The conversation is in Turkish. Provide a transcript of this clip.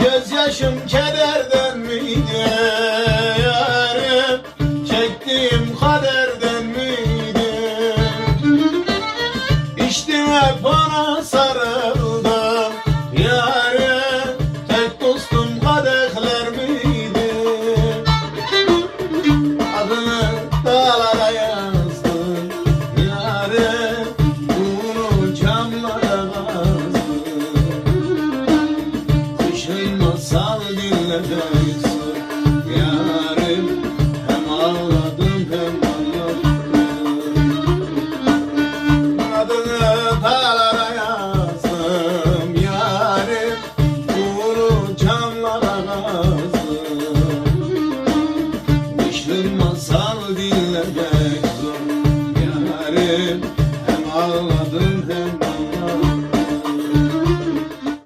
Gözyaşım kederden miydi yarım Çektiğim kaderden miydi? İçtim hep ona sarıldım Yarım masal dinledim Yarim hem ağladım hem anladım. Adını dağlara yazdım. Yarim bunu camlara yazdım Düştüm masal dinledim Yarim hem ağladım